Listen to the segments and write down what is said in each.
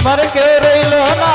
তোমার কেউ রইল না?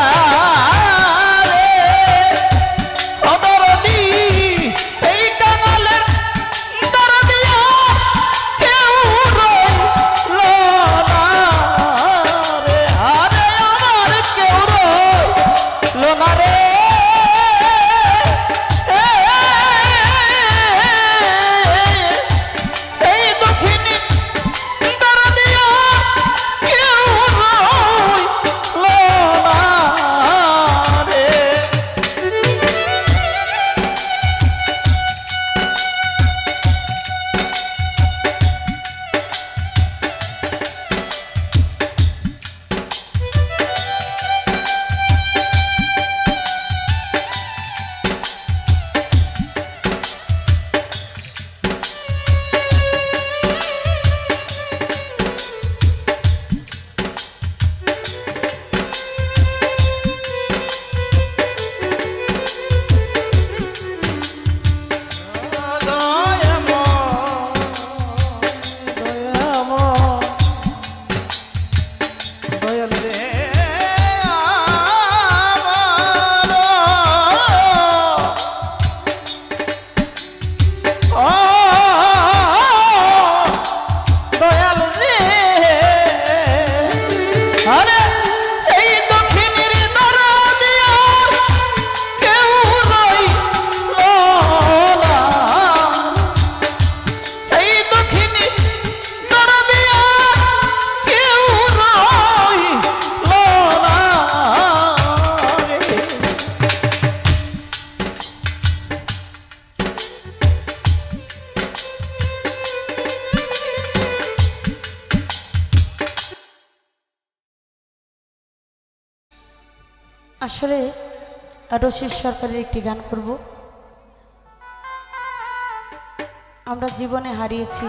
আসলে রশিদ সরকারের একটি গান করব। আমরা জীবনে হারিয়েছি।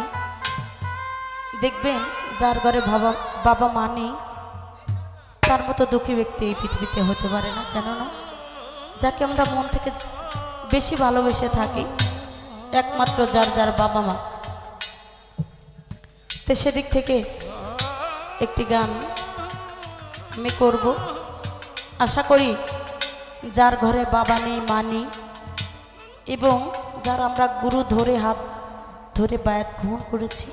দেখবেন, যার ঘরে বাবা বাবা মা নেই, তার মতো দুঃখী ব্যক্তি এই পৃথিবীতে হতে পারে না। কেননা, যাকে আমরা মন থেকে বেশি ভালোবেসে থাকি, একমাত্র যার যার বাবা মা। তো সেদিক থেকে একটি গান আমি করব। আশা করি যার ঘরে বাবা নেই, মা নেই, এবং যার আমরা গুরু ধরে হাত ধরে বায়াত গ্রহণ করেছি।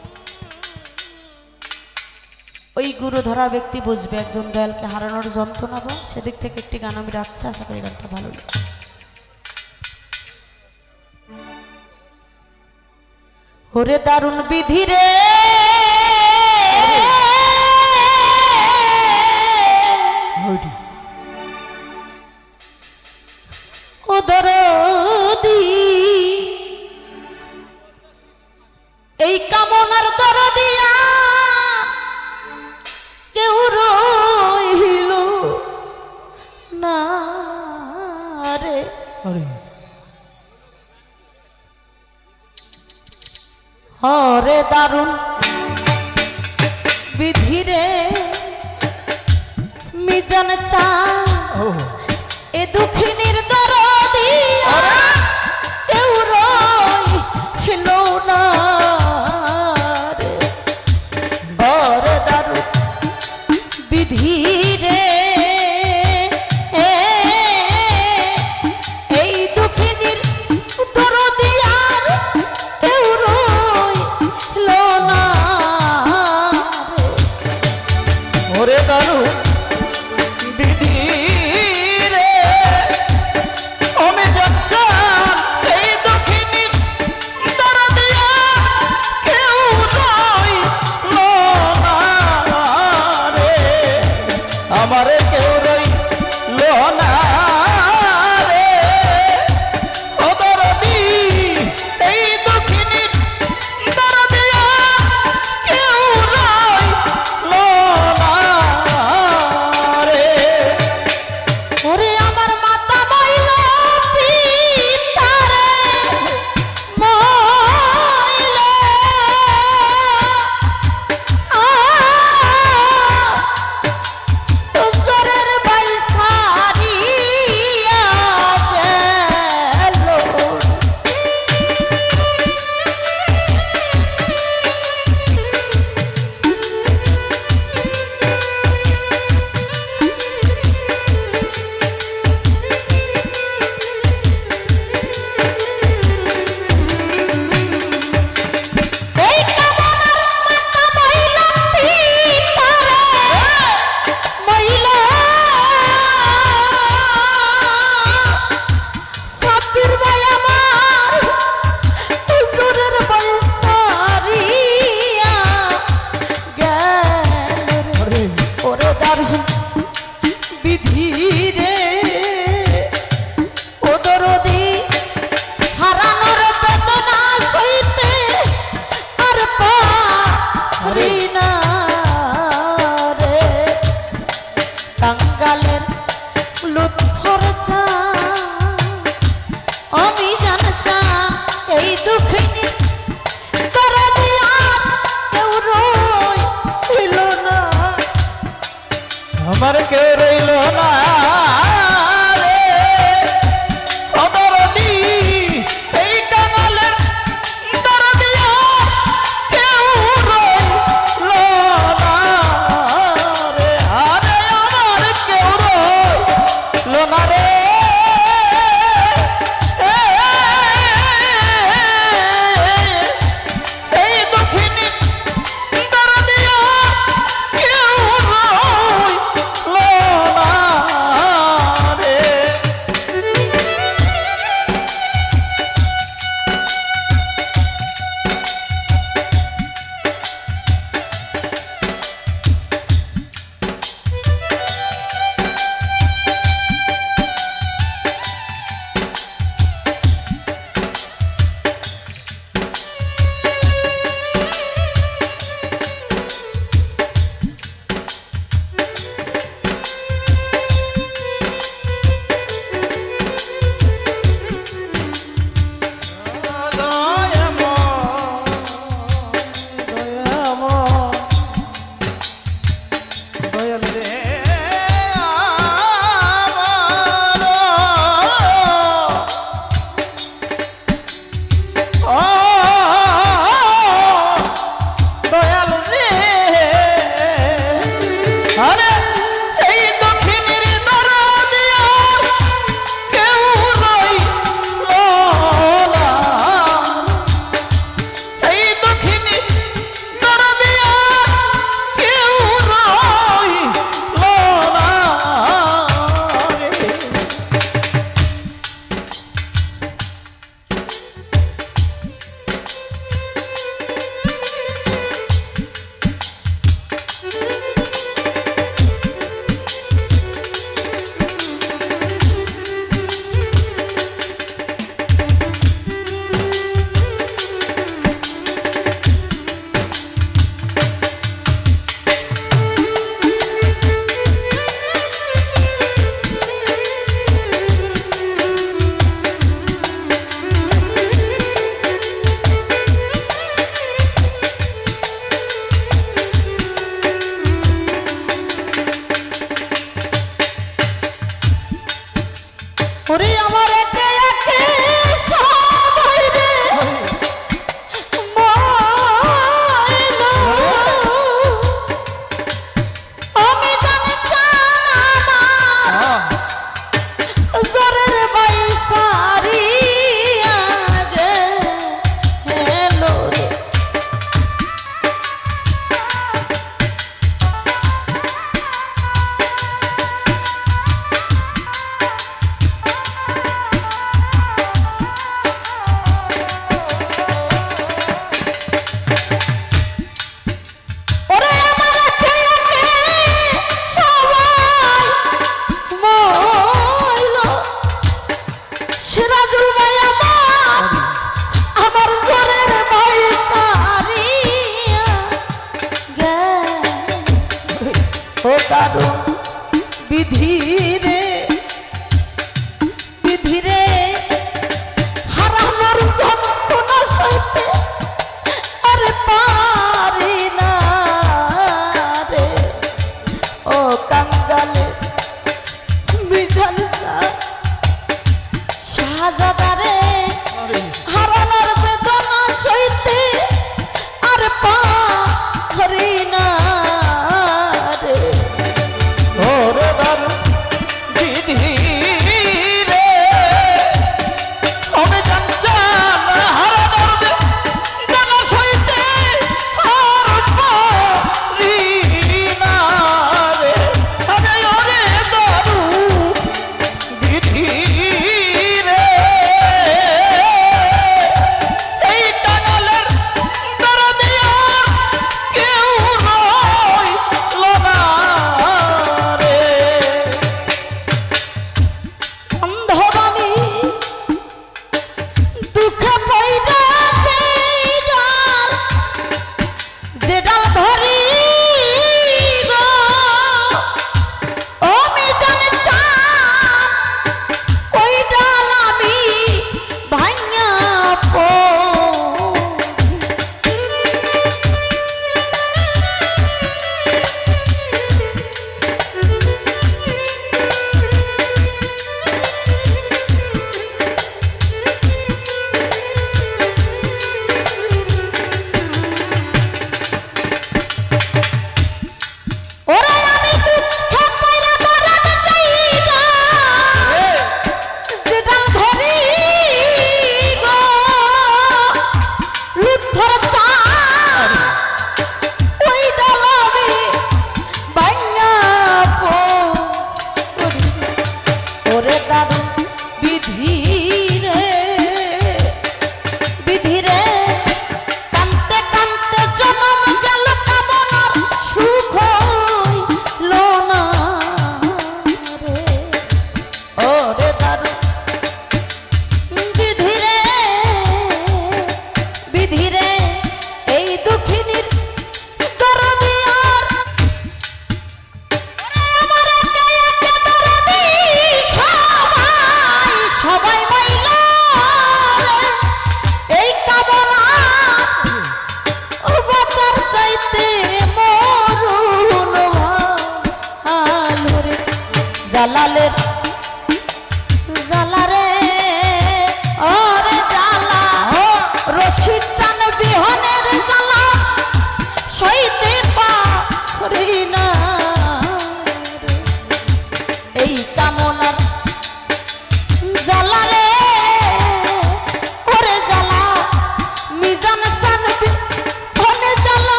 ওই গুরু ধরা ব্যক্তি বুঝবে একজন দয়ালকে হারানোর যন্ত্রণা বা সেদিক থেকে একটি গান আমি রাখছি, আশা করি গানটা ভালো লাগে ওরে দারুণ বিধি রে! দারুণ বিধিরে মিজন চা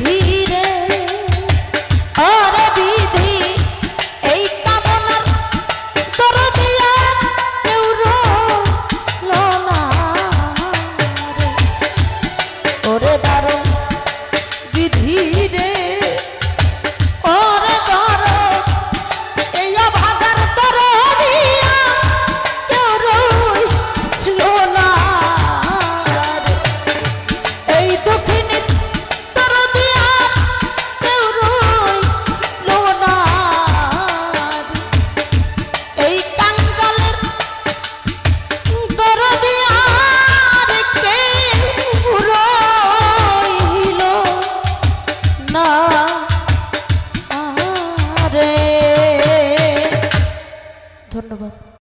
Need it.